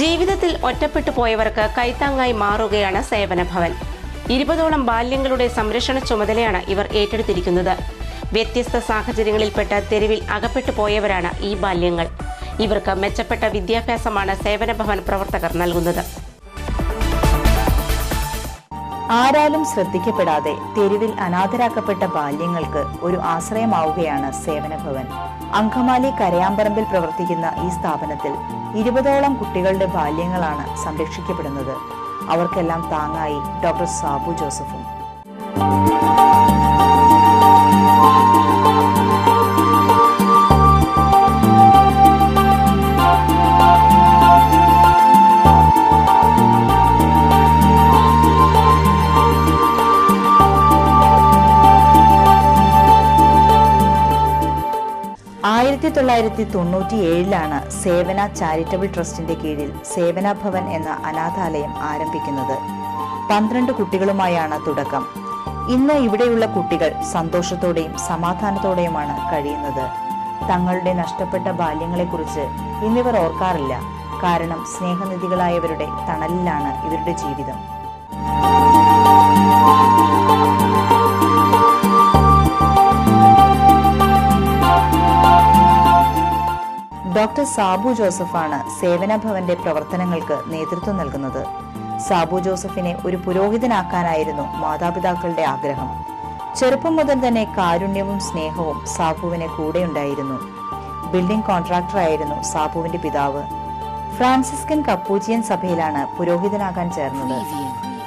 ജീവിതത്തിൽ ഒറ്റപ്പെട്ടു പോയവർക്ക് കൈത്താങ്ങായി മാറുകയാണ് സേവനഭവൻ. ഇരുപതോളം ബാല്യങ്ങളുടെ സംരക്ഷണ ചുമതലയാണ് ഇവർ ഏറ്റെടുത്തിരിക്കുന്നത്. വ്യത്യസ്ത സാഹചര്യങ്ങളിൽപ്പെട്ട തെരുവിൽ അകപ്പെട്ടു പോയവരാണ് ഈ ബാല്യങ്ങൾ. ഇവർക്ക് മെച്ചപ്പെട്ട വിദ്യാഭ്യാസമാണ് സേവനഭവൻ പ്രവർത്തകർ നൽകുന്നത്. ആരാലും ശ്രദ്ധിക്കപ്പെടാതെ തെരുവിൽ അനാഥരാക്കപ്പെട്ട ബാല്യങ്ങൾക്ക് ഒരു ആശ്രയമാവുകയാണ് സേവനഭവൻ. അങ്കമാലി കരയാമ്പറമ്പിൽ പ്രവർത്തിക്കുന്ന ഈ സ്ഥാപനത്തിൽ ഇരുപതോളം കുട്ടികളുടെ ബാല്യങ്ങളാണ് സംരക്ഷിക്കപ്പെടുന്നത്. അവർക്കെല്ലാം താങ്ങായി ഡോക്ടർ സാബു ജോസഫും. ആയിരത്തി തൊള്ളായിരത്തി തൊണ്ണൂറ്റി ഏഴിലാണ് സേവന ചാരിറ്റബിൾ ട്രസ്റ്റിന്റെ കീഴിൽ സേവന ഭവൻ എന്ന അനാഥാലയം ആരംഭിക്കുന്നത്. പന്ത്രണ്ട് കുട്ടികളുമായാണ് തുടക്കം. ഇന്ന് ഇവിടെയുള്ള കുട്ടികൾ സന്തോഷത്തോടെയും സമാധാനത്തോടെയുമാണ് കഴിയുന്നത്. തങ്ങളുടെ നഷ്ടപ്പെട്ട ബാല്യങ്ങളെക്കുറിച്ച് ഇന്നിവർ ഓർക്കാറില്ല. കാരണം സ്നേഹനിധികളായവരുടെ തണലിലാണ് ഇവരുടെ ജീവിതം. ഡോക്ടർ സാബു ജോസഫാണ് സേവന ഭവന്റെ പ്രവർത്തനങ്ങൾക്ക് നേതൃത്വം നൽകുന്നത്. സാബു ജോസഫിനെ ഒരു പുരോഹിതനാക്കാനായിരുന്നു മാതാപിതാക്കളുടെ ആഗ്രഹം. ചെറുപ്പം മുതൽ തന്നെ കാരുണ്യവും സ്നേഹവും സാബുവിന് കൂടെയുണ്ടായിരുന്നു. ബിൽഡിംഗ് കോൺട്രാക്ടറായിരുന്നു സാബുവിന്റെ പിതാവ്. ഫ്രാൻസിസ്കൻ കപ്പൂജിയൻ സഭയിലാണ് പുരോഹിതനാകാൻ ചേർന്നത്.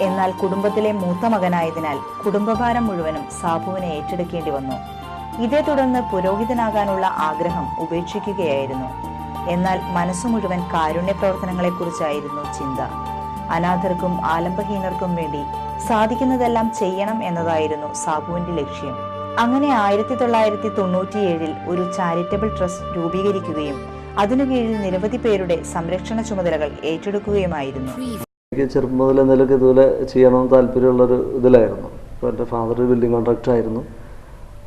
എന്നാൽ കുടുംബത്തിലെ മൂത്ത മകനായതിനാൽ കുടുംബഭാരം മുഴുവനും സാബുവിനെ ഏറ്റെടുക്കേണ്ടി വന്നു. ഇതേ തുടർന്ന് പുരോഹിതനാകാനുള്ള ആഗ്രഹം ഉപേക്ഷിക്കുകയായിരുന്നു. എന്നാൽ മനസ്സു മുഴുവൻ കാരുണ്യ പ്രവർത്തനങ്ങളെക്കുറിച്ചായിരുന്നു ചിന്ത. അനാഥർക്കും ആലംബഹീനർക്കും വേണ്ടി സാധിക്കുന്നതെല്ലാം ചെയ്യണം എന്നതായിരുന്നു സാബുവിന്റെ ലക്ഷ്യം. അങ്ങനെ ആയിരത്തി തൊള്ളായിരത്തി തൊണ്ണൂറ്റിയേഴിൽ ഒരു ചാരിറ്റബിൾ ട്രസ്റ്റ് രൂപീകരിക്കുകയും അതിനു കീഴിൽ നിരവധി പേരുടെ സംരക്ഷണ ചുമതലകൾ ഏറ്റെടുക്കുകയുമായിരുന്നു. എനിക്ക് ചെറുപ്പം മുതൽ എന്തെങ്കിലുമൊക്കെ ഇതുപോലെ ചെയ്യണമെന്ന് താല്പര്യമുള്ളൊരു ഇതിലായിരുന്നു. അപ്പോൾ എന്റെ ഫാദർ ബിൽഡിംഗ് കോൺട്രാക്ടർ ആയിരുന്നു.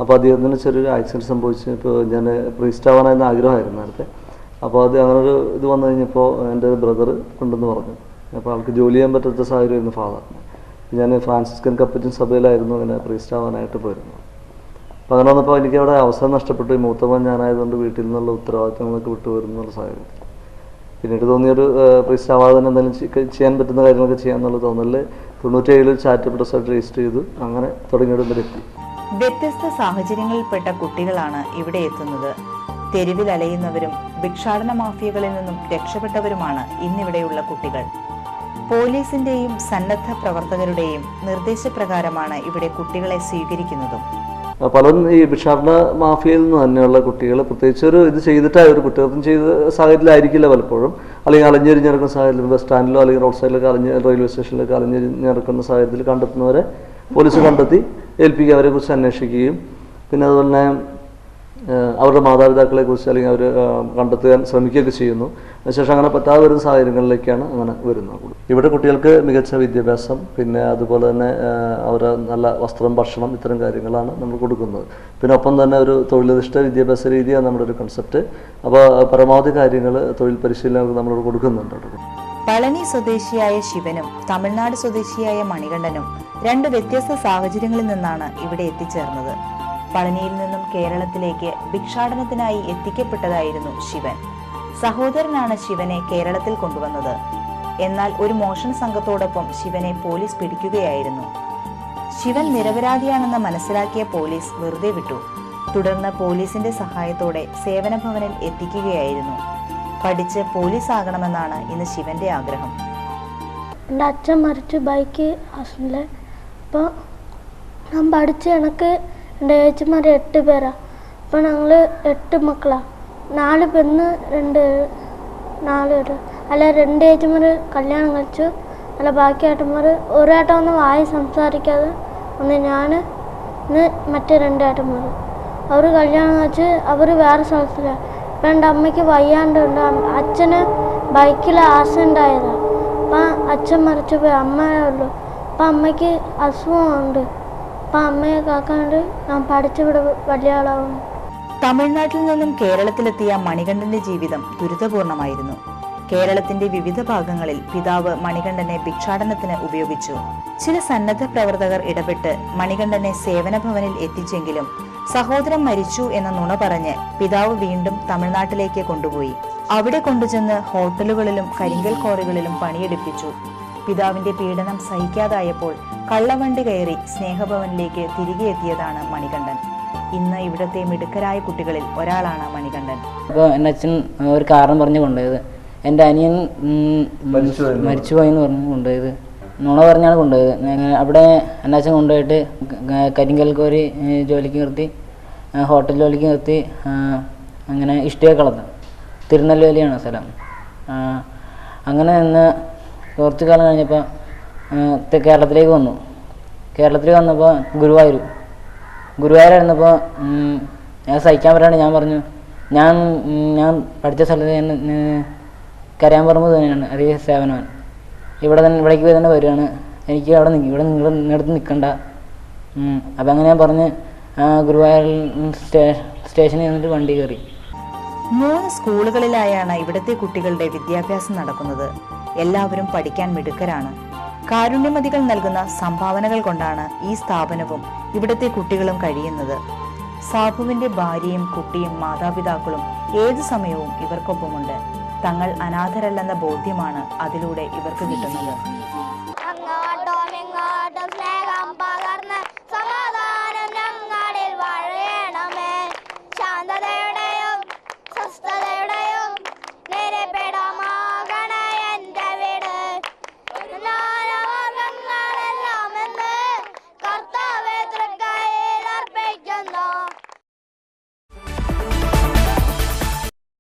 അപ്പോൾ അദ്ദേഹത്തിന് ചെറിയൊരു ആക്സിഡന്റ് സംഭവിച്ചു ഇപ്പോൾ ഞാൻ പ്രീസ്റ്റ് ആവാനായിരുന്നു ആഗ്രഹമായിരുന്നു നേരത്തെ. അപ്പോൾ അത് അങ്ങനെ ഒരു ഇത് വന്നു കഴിഞ്ഞപ്പോൾ എന്റെ ബ്രദർ കൊണ്ടെന്ന് പറഞ്ഞു. അപ്പോൾ ആൾക്ക് ജോലി ചെയ്യാൻ പറ്റാത്ത സാഹചര്യമായിരുന്നു ഫാദറിന് ഞാൻ ഫ്രാൻസിസ്കൻ കപ്പറ്റിൻ സഭയിലായിരുന്നു അങ്ങനെ പ്രീസ്റ്റ് ആവാനായിട്ട് പോയിരുന്നു. അപ്പോൾ അങ്ങനെ വന്നപ്പോൾ എനിക്ക് അവിടെ അവസരം നഷ്ടപ്പെട്ടു. ഈ മൂത്തവൻ ഞാനായതുകൊണ്ട് വീട്ടിൽ നിന്നുള്ള ഉത്തരവാദിത്തങ്ങളൊക്കെ വിട്ടു വരുന്നുള്ള സാഹചര്യം. പിന്നീട് തോന്നിയൊരു പ്രീസ്റ്റ് ആവാതെ തന്നെ എന്തെങ്കിലും ചെയ്യാൻ പറ്റുന്ന കാര്യങ്ങളൊക്കെ ചെയ്യാമെന്നുള്ള തോന്നലിൽ തൊണ്ണൂറ്റേഴിൽ ചാറ്റപ്പെട്ട ട്രസ്റ്റ് രജിസ്റ്റർ ചെയ്തു. അങ്ങനെ തുടങ്ങിയിടം വരെ എത്തി. വ്യത്യസ്ത സാഹചര്യങ്ങളിൽപ്പെട്ട കുട്ടികളാണ് ഇവിടെ എത്തുന്നത്. തെരുവിൽ അലയുന്നവരും ഭിക്ഷാടന മാഫിയകളിൽ നിന്നും രക്ഷപ്പെട്ടവരുമാണ് ഇന്നിവിടെയുള്ള കുട്ടികൾ. പോലീസിന്റെയും സന്നദ്ധ പ്രവർത്തകരുടെയും നിർദ്ദേശപ്രകാരമാണ് ഇവിടെ കുട്ടികളെ സ്വീകരിക്കുന്നതും. പലരും ഈ ഭിക്ഷാടന മാഫിയയിൽ നിന്ന് തന്നെയുള്ള കുട്ടികൾ പ്രത്യേകിച്ച് ഒരു ഇത് ചെയ്തിട്ടായ ഒരു കുറ്റകൃത്യം ചെയ്ത സാഹചര്യത്തിലായിരിക്കില്ല പലപ്പോഴും. അല്ലെങ്കിൽ അലഞ്ഞെരിഞ്ഞിറക്കുന്ന സാഹചര്യത്തിൽ ബസ് സ്റ്റാൻഡിലോ അല്ലെങ്കിൽ റോഡ് സൈഡിലൊക്കെ അലഞ്ഞ് റെയിൽവേ സ്റ്റേഷനിലൊക്കെ അലഞ്ഞെരിഞ്ഞിറക്കുന്ന സാഹചര്യത്തിൽ കണ്ടെത്തുന്നവരെ പോലീസ് കണ്ടെത്തി. ഏൽപ്പിക്കുക അവരെ കുറിച്ച് അന്വേഷിക്കുകയും പിന്നെ അതുപോലെ തന്നെ അവരുടെ മാതാപിതാക്കളെ കുറിച്ച് അല്ലെങ്കിൽ അവർ കണ്ടെത്താൻ ശ്രമിക്കുകയൊക്കെ ചെയ്യുന്നു. അതിനുശേഷം അങ്ങനെ പറ്റാതെ വരുന്ന സാഹചര്യങ്ങളിലേക്കാണ് അങ്ങനെ വരുന്നത് ഇവിടെ കുട്ടികൾക്ക് മികച്ച വിദ്യാഭ്യാസം പിന്നെ അതുപോലെ തന്നെ അവരെ നല്ല വസ്ത്രം ഭക്ഷണം ഇത്തരം കാര്യങ്ങളാണ് നമ്മൾ കൊടുക്കുന്നത്. പിന്നെ ഒപ്പം തന്നെ ഒരു തൊഴിലധിഷ്ഠ വിദ്യാഭ്യാസ രീതിയാണ് നമ്മുടെ ഒരു കൺസെപ്റ്റ് അപ്പോൾ പരമാവധി കാര്യങ്ങൾ തൊഴിൽ പരിശീലനം നമ്മളോട് കൊടുക്കുന്നുണ്ട്. പളനി സ്വദേശിയായ ശിവനും തമിഴ്നാട് സ്വദേശിയായ മണികണ്ഠനും രണ്ട് വ്യത്യസ്ത സാഹചര്യങ്ങളിൽ നിന്നാണ് ഇവിടെ എത്തിച്ചേർന്നത്. പളനിയിൽ നിന്നും കേരളത്തിലേക്ക് ഭിക്ഷാടനത്തിനായി എത്തിക്കപ്പെട്ടതായിരുന്നു ശിവൻ. സഹോദരനാണ് ശിവനെ കേരളത്തിൽ കൊണ്ടുവന്നത്. എന്നാൽ ഒരു മോഷണ സംഘത്തോടൊപ്പം ശിവനെ പോലീസ് പിടിക്കുകയായിരുന്നു. ശിവൻ നിരപരാധിയാണെന്ന് മനസ്സിലാക്കിയ പോലീസ് വെറുതെ വിട്ടു. തുടർന്ന് പോലീസിന്റെ സഹായത്തോടെ സേവന ഭവനിൽ എത്തിക്കുകയായിരുന്നു. പഠിച്ച് പോലീസ് ആകണമെന്നാണ് ഇന്ന് ശിവന്റെ ആഗ്രഹം. എന്റെ അച്ഛൻ മരിച്ചു. ബൈക്ക് ആക്സിഡന്റിൽ അപ്പോൾ ഞാൻ പഠിച്ച എനിക്ക് എന്റെ ഏച്ചിമാർ എട്ട് പേരാണ് അപ്പോൾ ഞങ്ങൾ എട്ട് മക്കളാണ് നാല് പെണ്ണ് രണ്ട് നാല് പേര് അല്ല രണ്ട് ഏച്ചിമാർ കല്യാണം കഴിച്ചു. അല്ല ബാക്കി ഏട്ടന്മാർ ഒരേട്ടൻ ഒന്ന് വായി സംസാരിക്കാതെ ഒന്ന് ഞാൻ ഇന്ന് മറ്റേ രണ്ട് ഏട്ടന്മാർ അവർ കല്യാണം കഴിച്ച് അവർ വേറെ സ്ഥലത്തിലാണ് ഇപ്പം എന്റെ അമ്മയ്ക്ക് വയ്യാണ്ടുണ്ട് അമ്മ- അച്ഛന് ബൈക്കിൽ ആക്സിഡന്റ് ആയതാണ് അപ്പം അച്ഛൻ മരിച്ചു പോയി അമ്മയേ ഉള്ളൂ. അപ്പം അമ്മയ്ക്ക് അസുഖമുണ്ട്. അപ്പം അമ്മയെ കാക്കാണ്ട് ഞാൻ പഠിച്ചിവിടെ വലിയ ആളാവും. തമിഴ്നാട്ടിൽ നിന്നും കേരളത്തിലെത്തിയ മണികണ്ഠന്റെ ജീവിതം ദുരിതപൂർണമായിരുന്നു. കേരളത്തിന്റെ വിവിധ ഭാഗങ്ങളിൽ പിതാവ് മണികണ്ഠനെ ഭിക്ഷാടനത്തിന് ഉപയോഗിച്ചു. ചില സന്നദ്ധ പ്രവർത്തകർ ഇടപെട്ട് മണികണ്ഠനെ സേവന ഭവനിൽ എത്തിച്ചെങ്കിലും സഹോദരൻ മരിച്ചു എന്ന നുണ പറഞ്ഞ് പിതാവ് വീണ്ടും തമിഴ്നാട്ടിലേക്ക് കൊണ്ടുപോയി. അവിടെ കൊണ്ടുചെന്ന് ഹോട്ടലുകളിലും കരിങ്കൽ കോറികളിലും പണിയെടുപ്പിച്ചു. പിതാവിന്റെ പീഡനം സഹിക്കാതായപ്പോൾ കള്ളവണ്ടി കയറി സ്നേഹഭവനിലേക്ക് തിരികെ എത്തിയതാണ് മണികണ്ഠൻ. ഇന്ന് ഇവിടുത്തെ മിടുക്കരായ കുട്ടികളിൽ ഒരാളാണ് മണികണ്ഠൻ. അപ്പോൾ എന്റെ അച്ഛൻ ഒരു കാരണം പറഞ്ഞു കൊണ്ടുപോയത്. എന്റെ അനിയൻ മരിച്ചുപോയെന്ന് മരിച്ചുപോയി എന്ന് പറഞ്ഞു. കൊണ്ടുപോയത്. നുണ പറഞ്ഞാണ് കൊണ്ടുപോയത്. അവിടെ എന്റെ അച്ഛൻ കൊണ്ടുപോയിട്ട് കരിങ്കൽ കോരി ജോലിക്ക് നിർത്തി ഹോട്ടൽ ജോലിക്ക് നിർത്തി അങ്ങനെ ഇഷ്ടിക കളത്ത് തിരുനെൽവേലിയാണ് സ്ഥലം. അങ്ങനെ നിന്ന് കുറച്ച് കാലം കഴിഞ്ഞപ്പോൾ കേരളത്തിലേക്ക് വന്നു. കേരളത്തിലേക്ക് വന്നപ്പോൾ ഗുരുവായൂർ ഗുരുവായൂരായിരുന്നപ്പോൾ ഞാൻ സഹിക്കാൻ പറ്റാണ്ട് ഞാൻ പറഞ്ഞു ഞാൻ ഞാൻ പഠിച്ച സ്ഥലത്ത് ഞാൻ കരയാൻ പറമ്പ് തന്നെയാണ് അതേ സേവനവൻ. ഇവിടെ തന്നെ ഇവിടേക്ക് തന്നെ വരികയാണ്. എനിക്ക് അവിടെ നിൽക്കും ഇവിടെ നിങ്ങൾ നിങ്ങളുടെ നിൽക്കണ്ട അപ്പം അങ്ങനെ ഞാൻ പറഞ്ഞ് ഗുരുവായൂർ സ്റ്റേ സ്റ്റേഷനിൽ നിന്നിട്ട് വണ്ടി കയറി. മൂന്ന് സ്കൂളുകളിലായാണ് ഇവിടുത്തെ കുട്ടികളുടെ വിദ്യാഭ്യാസം നടക്കുന്നത്. എല്ലാവരും പഠിക്കാൻ മിടുക്കരാണ്. കാരുണ്യമതികൾ നൽകുന്ന സംഭാവനകൾ കൊണ്ടാണ് ഈ സ്ഥാപനവും ഇവിടുത്തെ കുട്ടികളും കഴിയുന്നത്. സാബുവിന്റെ ഭാര്യയും കുട്ടിയും മാതാപിതാക്കളും ഏതു സമയവും ഇവർക്കൊപ്പമുണ്ട്. തങ്ങൾ അനാഥരല്ലെന്ന ബോധ്യമാണ് അതിലൂടെ ഇവർക്ക് കിട്ടുന്നത്.